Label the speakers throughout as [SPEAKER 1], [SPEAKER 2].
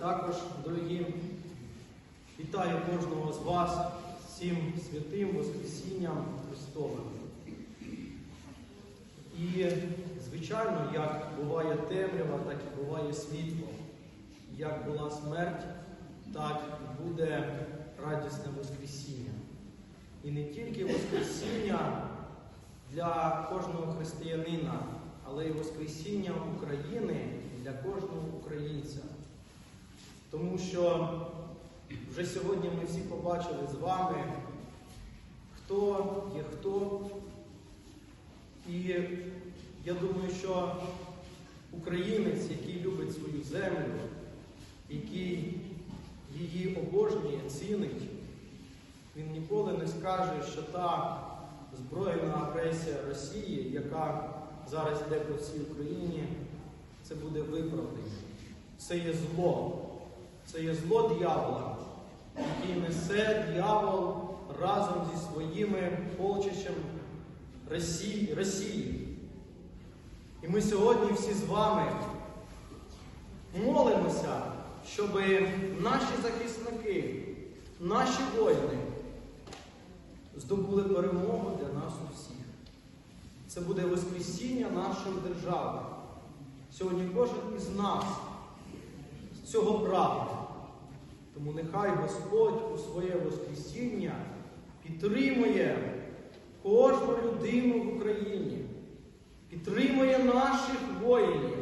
[SPEAKER 1] також, дорогі, вітаю кожного з вас всім святим Воскресінням Христовим. І, звичайно, як буває темрява, так і буває світло. Як була смерть, так і буде радісне Воскресіння. І не тільки Воскресіння для кожного християнина, але й Воскресіння України для кожного українця. Тому що вже сьогодні ми всі побачили з вами, хто є хто. І я думаю, що українець, який любить свою землю, який її обожнює, цінить, він ніколи не скаже, що та збройна агресія Росії, яка зараз йде по всій Україні, це буде виправдання. Це є зло. Це є зло дьявола, який несе дьявол разом зі своїми полчищем Росії. Росії. І ми сьогодні всі з вами молимося, щоб наші захисники, наші воїни здобули перемогу для нас усіх. Це буде Воскресіння нашої держави. Сьогодні кожен із нас цього прагне. Тому нехай Господь у своє Воскресіння підтримує кожну людину в Україні, підтримує наших воїнів,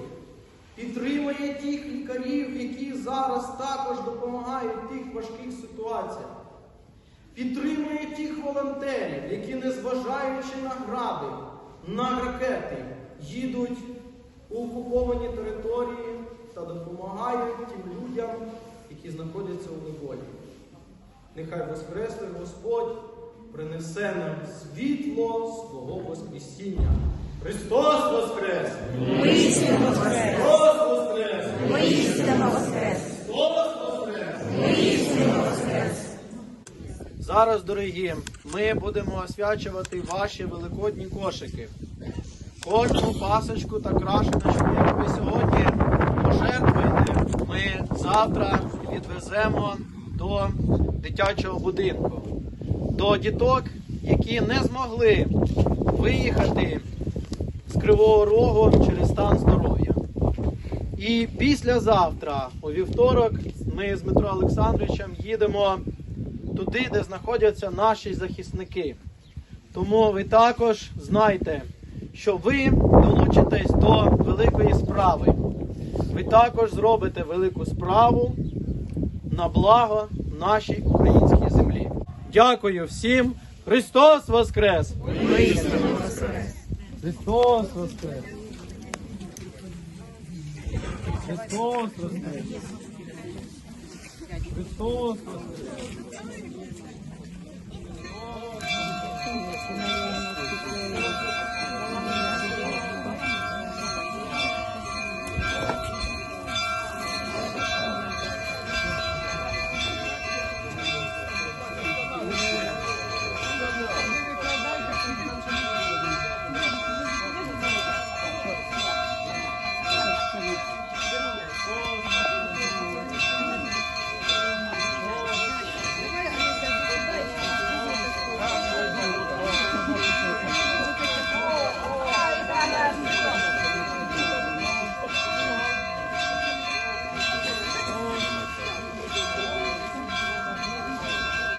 [SPEAKER 1] підтримує тих лікарів, які зараз також допомагають в тих важких ситуаціях. Підтримує тих волонтерів, які, незважаючи на гради, на ракети, їдуть у окуповані території тим людям, які знаходяться у неволі. Нехай Воскреслий Господь принесе нам світло свого Воскресіння. Христос Воскрес!
[SPEAKER 2] Воскрес!
[SPEAKER 1] Христос Воскрес!
[SPEAKER 2] Воістину воскрес!
[SPEAKER 1] Христос Воскрес!
[SPEAKER 2] Воістину воскрес!
[SPEAKER 1] Зараз, дорогі, ми будемо освячувати ваші великодні кошики. Кожну пасочку та крашеночку, яку ви сьогодні завтра відвеземо до дитячого будинку, до діток, які не змогли виїхати з Кривого Рогу через стан здоров'я. І післязавтра, у вівторок, ми з Дмитро Олександровичем їдемо туди, де знаходяться наші захисники. Тому ви також знайте, що ви долучитесь до великої справи. Ви також зробите велику справу на благо нашій українській землі. Дякую всім! Христос Воскрес!
[SPEAKER 2] Воістину воскрес!
[SPEAKER 1] Христос Воскрес! Христос Воскрес! Христос Воскрес!